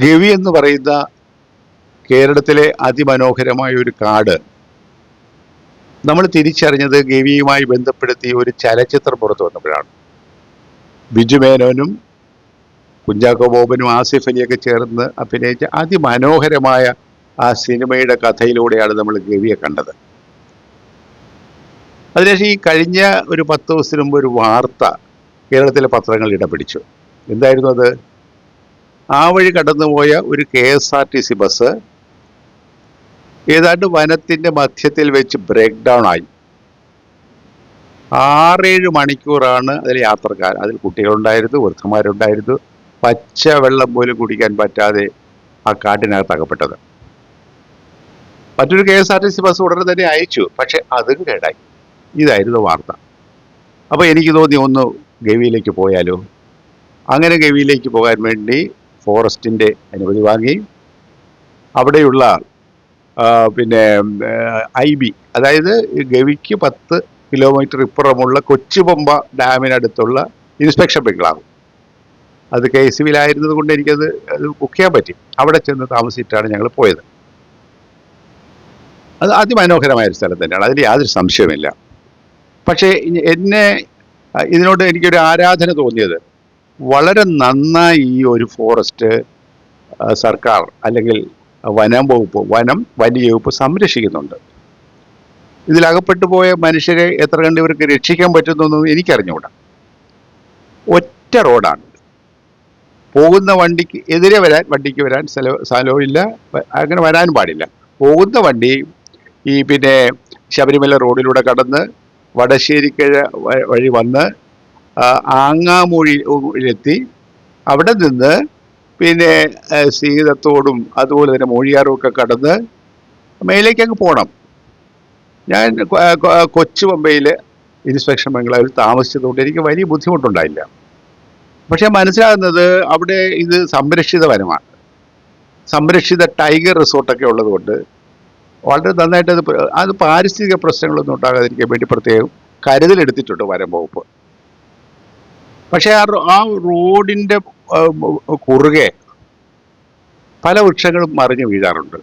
ഗവി എന്ന് പറയുന്ന കേരളത്തിലെ അതിമനോഹരമായ ഒരു കാട്. നമ്മൾ തിരിച്ചറിഞ്ഞത് ഗവിയുമായി ബന്ധപ്പെടുത്തി ഒരു ചലച്ചിത്രം പുറത്തു വന്നപ്പോഴാണ്. ബിജു മേനോനും കുഞ്ചാക്കോ ബോബനും ആസിഫ് അലിയൊക്കെ ചേർന്ന് അഭിനയിച്ച അതിമനോഹരമായ ആ സിനിമയുടെ കഥയിലൂടെയാണ് നമ്മൾ ഗവിയെ കണ്ടത്. അതിനുശേഷം ഈ കഴിഞ്ഞ ഒരു പത്ത് ദിവസത്തിന് മുമ്പ് ഒരു വാർത്ത കേരളത്തിലെ പത്രങ്ങൾ ഇടപിടിച്ചു. എന്തായിരുന്നു അത്? ആ വഴി കടന്നുപോയ ഒരു K S R T C bus ഏതാണ്ട് വനത്തിന്റെ മധ്യത്തിൽ വെച്ച് ബ്രേക്ക് ഡൗൺ ആയി. ആറേഴ് മണിക്കൂറാണ് അതിൽ യാത്രക്കാർ. അതിൽ കുട്ടികളുണ്ടായിരുന്നു വൃദ്ധന്മാരുണ്ടായിരുന്നു. പച്ച വെള്ളം പോലും കുടിക്കാൻ പറ്റാതെ ആ കാട്ടിനകത്ത് അകപ്പെട്ടത്. മറ്റൊരു K S R T C bus ഉടനെ തന്നെ അയച്ചു. പക്ഷെ അതും കേടായി. ഇതായിരുന്നു വാർത്ത. അപ്പോൾ എനിക്ക് തോന്നി ഒന്ന് ഗവിയിലേക്ക് പോയാലോ? അങ്ങനെ ഗവിയിലേക്ക് പോകാൻ വേണ്ടി ഫോറസ്റ്റിന്റെ അനുമതി വാങ്ങി അവിടെയുള്ള പിന്നെ ഐ ബി അതായത് ഗവിക്ക് പത്ത് കിലോമീറ്റർ ഇപ്പുറമുള്ള കൊച്ചുപമ്പ ഡാമിനടുത്തുള്ള ഇൻസ്പെക്ഷൻ ബംഗ്ലാവ്. അത് കെ എസ് ബിയിലായിരുന്നത് കൊണ്ട് എനിക്കത് അത് ബുക്ക് ചെയ്യാൻ പറ്റി. അവിടെ ചെന്ന് താമസിച്ചിട്ടാണ് ഞങ്ങൾ പോയത്. അത് അതിമനോഹരമായ ഒരു സ്ഥലം തന്നെയാണ്. അതിൽ യാതൊരു സംശയവുമില്ല. പക്ഷേ എന്നെ ഇതിനോട് എനിക്കൊരു ആരാധന തോന്നിയത് വളരെ നന്നായി ഈ ഒരു ഫോറസ്റ്റ് സർക്കാർ അല്ലെങ്കിൽ വനം വകുപ്പ് വനം വന്യവകുപ്പ് സംരക്ഷിക്കുന്നുണ്ട്. ഇതിലകപ്പെട്ടു പോയ മനുഷ്യരെ എത്ര കണ്ട് ഇവർക്ക് രക്ഷിക്കാൻ പറ്റുന്നൊന്നും എനിക്കറിഞ്ഞുകൂടാ ഒറ്റ റോഡാണ്. പോകുന്ന വണ്ടിക്ക് എതിരെ വരാൻ വണ്ടിക്ക് വരാൻ സ്ഥല സ്ഥലവും ഇല്ല അങ്ങനെ വരാനും പാടില്ല. പോകുന്ന വണ്ടി ഈ പിന്നെ ശബരിമല റോഡിലൂടെ കടന്ന് വടശ്ശേരിക്കഴ വഴി വന്ന് ആങ്ങാമൂഴിയിലെത്തി അവിടെ നിന്ന് പിന്നെ സീതത്തോടും അതുപോലെ തന്നെ മൂഴിയാറും ഒക്കെ കടന്ന് മേലേക്ക് അങ്ങ് പോകണം ഞാൻ കൊച്ചു പമ്പയിൽ ഇൻസ്പെക്ഷൻ ബംഗ്ലാവിൽ താമസിച്ചതുകൊണ്ട് എനിക്ക് വലിയ ബുദ്ധിമുട്ടുണ്ടായില്ല. പക്ഷെ മനസ്സിലാകുന്നത് അവിടെ ഇത് സംരക്ഷിത വനമാണ്. സംരക്ഷിത ടൈഗർ റിസോർട്ടൊക്കെ ഉള്ളതുകൊണ്ട് വളരെ നന്നായിട്ട് അത് അത് പാരിസ്ഥിതിക പ്രശ്നങ്ങളൊന്നും ഉണ്ടാകാതിരിക്കാൻ വേണ്ടി പ്രത്യേകം കരുതലെടുത്തിട്ടുണ്ട് വനം വകുപ്പ്. പക്ഷേ ആ ആ റോഡിന്റെ കുറുകെ പല വൃക്ഷങ്ങളും മറിഞ്ഞു വീഴാറുണ്ട്.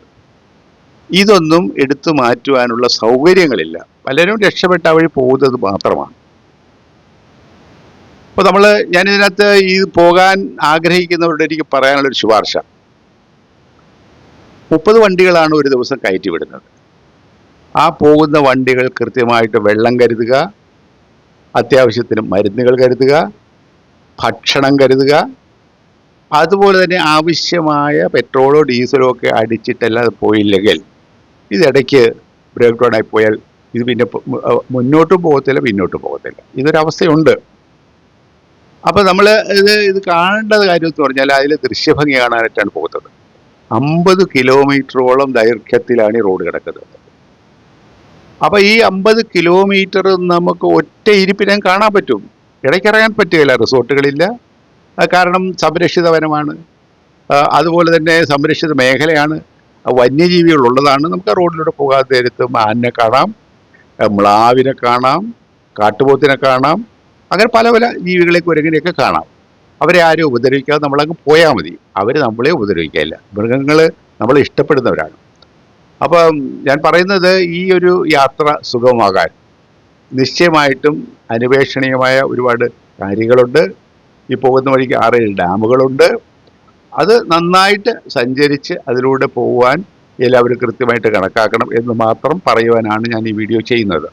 ഇതൊന്നും എടുത്തു മാറ്റുവാനുള്ള സൗകര്യങ്ങളില്ല. പലരും രക്ഷപ്പെട്ട വഴി പോകുന്നത് മാത്രമാണ്. അപ്പോൾ നമ്മൾ ഞാനിതിനകത്ത് ഈ പോകാൻ ആഗ്രഹിക്കുന്നവരുടെ എനിക്ക് പറയാനുള്ളൊരു ശുപാർശ. മുപ്പത് വണ്ടികളാണ് ഒരു ദിവസം കയറ്റി വിടുന്നത്. ആ പോകുന്ന വണ്ടികൾ കൃത്യമായിട്ട് വെള്ളം കരുതുക അത്യാവശ്യത്തിന് മരുന്നുകൾ കരുതുക ഭക്ഷണം കരുതുക. അതുപോലെ തന്നെ ആവശ്യമായ പെട്രോളോ ഡീസലോ ഒക്കെ അടിച്ചിട്ടല്ല അത് പോയില്ലെങ്കിൽ ഇതിടയ്ക്ക് ബ്രേക്ക് ഡൗൺ ആയി പോയാൽ ഇത് പിന്നെ മുന്നോട്ട് പോകത്തില്ല പിന്നോട്ട് പോകത്തില്ല. ഇതൊരവസ്ഥയുണ്ട്. അപ്പോൾ നമ്മൾ ഇത് ഇത് കാണേണ്ടത് കാര്യം എന്ന് പറഞ്ഞാൽ അതിൽ ദൃശ്യഭംഗി കാണാനായിട്ടാണ് പോകുന്നത്. അമ്പത് കിലോമീറ്ററോളം ദൈർഘ്യത്തിലാണ് ഈ റോഡ് കിടക്കുന്നത്. അപ്പോൾ ഈ അമ്പത് കിലോമീറ്റർ നമുക്ക് ഒറ്റ ഇരിപ്പിനും കാണാൻ പറ്റും. ഇടയ്ക്കിറങ്ങാൻ പറ്റുകയില്ല റിസോർട്ടുകളില്ല. കാരണം സംരക്ഷിത വനമാണ് അതുപോലെ തന്നെ സംരക്ഷിത മേഖലയാണ്. ഉള്ളതാണ് നമുക്ക് റോഡിലൂടെ പോകാതെ നേരത്ത് മാനിനെ കാണാം മ്ലാവിനെ കാണാം കാട്ടുപോത്തിനെ കാണാം. അങ്ങനെ പല പല ജീവികളെ കുരങ്ങിനെയൊക്കെ കാണാം. അവരെ ആരും ഉപദ്രവിക്കാതെ നമ്മളങ്ങ് പോയാൽ മതി. അവർ നമ്മളെ ഉപദ്രവിക്കില്ല മൃഗങ്ങൾ നമ്മൾ ഇഷ്ടപ്പെടുന്നവരാണ്. അപ്പം ഞാൻ പറയുന്നത് ഈ ഒരു യാത്ര സുഗമമാകാൻ നിശ്ചയമായിട്ടും അനുപേക്ഷണീയമായ ഒരുപാട് കാര്യങ്ങളുണ്ട്. ഈ പോകുന്ന വഴിക്ക് ആറേഴ് ഡാമുകളുണ്ട്. അത് നന്നായിട്ട് സഞ്ചരിച്ച് അതിലൂടെ പോവാൻ എല്ലാവരും കൃത്യമായിട്ട് കണക്കാക്കണം എന്ന് മാത്രം പറയുവാനാണ് ഞാൻ ഈ വീഡിയോ ചെയ്യുന്നത്.